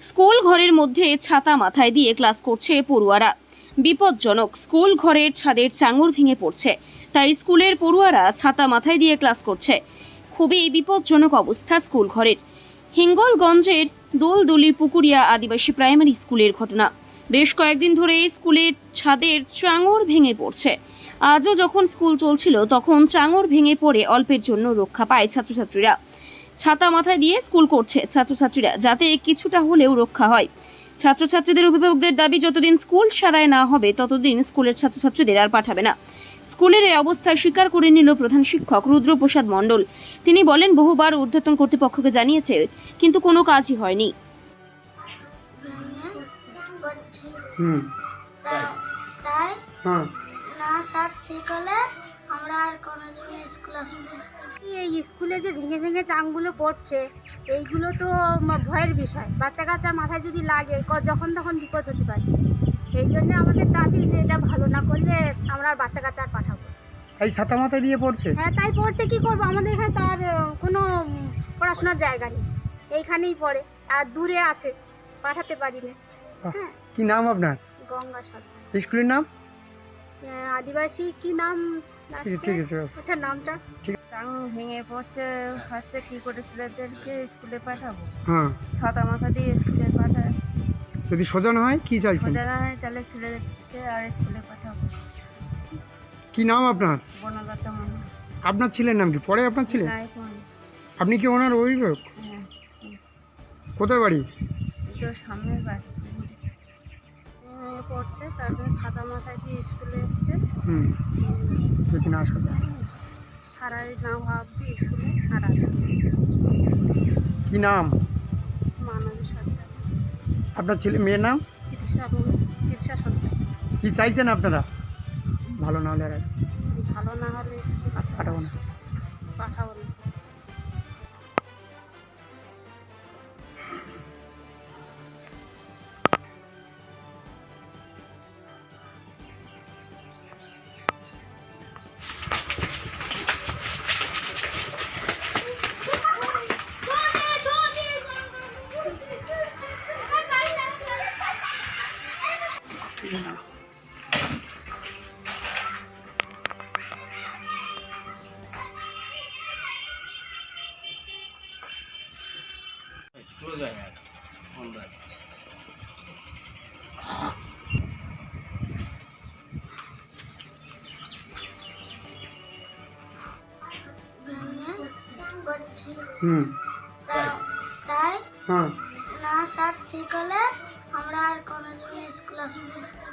School ঘরের মধ্যে ছাতা মাথায় দিয়ে ক্লাস করছে পড়ুয়ারা। বিপজ্জনক, স্কুল ঘরের ছাদের চাঙর ভেঙে পড়ছে। তাই স্কুলের পড়ুয়ারা ছাতা মাথায় দিয়ে ক্লাস করছে। খুবই বিপজ্জনক অবস্থা স্কুল ঘরের। হিঙ্গলগঞ্জের দোলদুলি পুকুরিয়া আদিবাসী প্রাইমারি স্কুলের ঘটনা। বেশ কয়েকদিন ধরে স্কুলের ছাদের চাঙর ভেঙে পড়ছে। আজও যখন স্কুল চলছিল, তখন চাঙর ভেঙে পড়ে অল্পের জন্য রক্ষা পায় ছাত্রছাত্রীরা। ছাতা মাথায় দিয়ে স্কুল করছে ছাত্রছাত্রীরা যাতে কিছুটা হলেও রক্ষা হয়। ছাত্রছাত্রীদের অভিভাবকদের দাবি যতদিন স্কুল সারায় না হবে ততদিন স্কুলের ছাত্রছাত্রীদের আর পাঠাবে না। স্কুলের এই অবস্থায় স্বীকার করে নিল প্রধান শিক্ষক রুদ্রপ্রসাদ মণ্ডল। তিনি বলেন বহুবার ঊর্ধ্বতন কর্তৃপক্ষকে জানিয়েছে কিন্তু কোনো কাজই হয়নি। হুম। তাই হ্যাঁ। না সাত ঠিক হলে আমরা আর কোনোদিন স্কুল আসব না। এই স্কুলে যে ভেঙে ভেঙে চাংগুলো পড়ছে এইগুলো তো ভয়ের বিষয়। বাচ্চা কাচ্চার মাথায় যদি লাগে যখন তখন বিপদ হতে পারে। এই জন্য আমাদের দাবি যে এটা ভালো না করলে আমরা আর বাচ্চা কাচ্চা আর পাঠাবো। এই ছাতা মাথায় দিয়ে পড়ছে? হ্যাঁ তাই পড়ছে কি করব? আমাদের এখানে তো আর কোনো পড়াশোনার জায়গা নেই। এইখানেই পড়ে আর দূরে আছে পাঠাতে পারি না। হ্যাঁ। কি নাম আপনার? গঙ্গা সরকার। স্কুলের নাম? আদিবাসী কি নাম ঠিক আছে ঠিক আছে। ওটার নামটা? টাং ভেঙে পড়ছে হচ্ছে কি করে ছেলেদেরকে স্কুলে পাঠাবো? হ্যাঁ। ছাতা মাথা দিয়ে স্কুলে পাঠাচ্ছি। যদি সোজা না হয় কি চাইছেন? সোজা না হয় তাহলে ছেলেদেরকে আর স্কুলে পাঠাবো। কি নাম আপনার? বনলতা মনে আপনার ছেলের নাম কি? পরে আপনার ছেলে? আপনি কি ওনার অভিভাবক? হ্যাঁ। কোথায় বাড়ি? তো সামনের বাড়ি। পড়ছে তার জন্য সাদা মাথায় দিয়ে স্কুলে এসছে। হুম। যদি না সোজা সারাই না ভাববি স্কুলে আর কি নাম? মানবী সরকার। আপনার ছেলে মেয়ের নাম? চিকিৎসা সরকার। কি চাইছেন আপনারা? ভালো না হলে ভালো না হলে স্কুল পাঠাবো না। পাঠাবো না। ক্লোজ হয়ে গেছে বন্ধ আছে ভেঙে পড়ছে হুম তা- তাই হ্যাঁ না সাত ঠিক হলে আমরা আর কোনোদিন স্কুল আসব না